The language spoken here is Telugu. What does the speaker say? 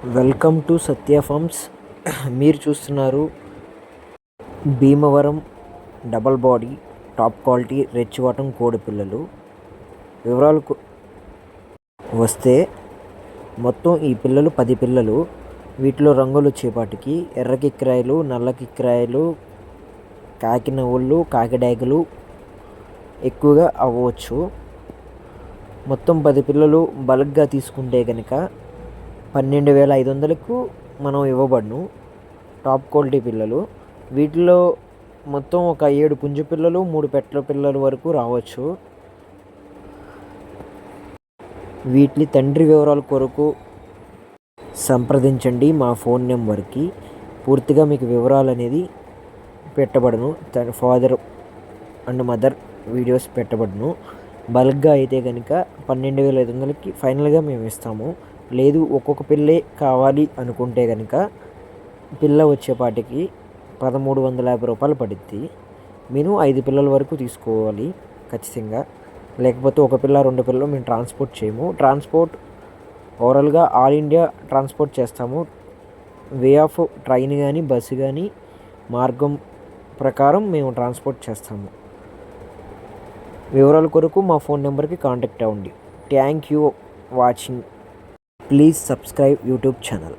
Welcome to Satya farms. మీరు చూస్తున్నారు Bhimavaram double body top quality రెచ్చివాటం కోడి పిల్లలు. వివరాలకు వస్తే మొత్తం ఈ పిల్లలు పది పిల్లలు. వీటిలో రంగులు వచ్చేపాటికి ఎర్ర కిక్రాయలు నల్ల కాకిడాకులు కాకి ఎక్కువగా అవ్వచ్చు. మొత్తం పది పిల్లలు బల్క్గా తీసుకుంటే కనుక పన్నెండు వేల ఐదు వందలకు మనం ఇవ్వబడును. టాప్ క్వాలిటీ పిల్లలు. వీటిలో మొత్తం ఒక ఏడు పుంజు పిల్లలు మూడు పెట్టల పిల్లలు వరకు రావచ్చు. వీటి తండ్రి వివరాల కొరకు సంప్రదించండి మా ఫోన్ నెంబర్కి. పూర్తిగా మీకు వివరాలు అనేది పెట్టబడను ఫాదర్ అండ్ మదర్ వీడియోస్ పెట్టబడును. బల్క్గా అయితే కనుక పన్నెండు వేల ఐదు వందలకి ఫైనల్గా మేము ఇస్తాము. లేదు ఒక్కొక్క పిల్లే కావాలి అనుకుంటే కనుక పిల్ల వచ్చేపాటికి పదమూడు వందల యాభై రూపాయలు పడుద్ది. మేము ఐదు పిల్లల వరకు తీసుకోవాలి ఖచ్చితంగా. లేకపోతే ఒక పిల్ల రెండు పిల్లలు మేము ట్రాన్స్పోర్ట్ చేయము. ట్రాన్స్పోర్ట్ ఓవరాల్గా ఆల్ ఇండియా ట్రాన్స్పోర్ట్ చేస్తాము. వే ఆఫ్ ట్రైన్ కానీ బస్సు కానీ మార్గం ప్రకారం మేము ట్రాన్స్పోర్ట్ చేస్తాము. వివరాల కొరకు మా ఫోన్ నెంబర్కి కాంటాక్ట్ అవ్వండి. Thank you watching. Please subscribe YouTube channel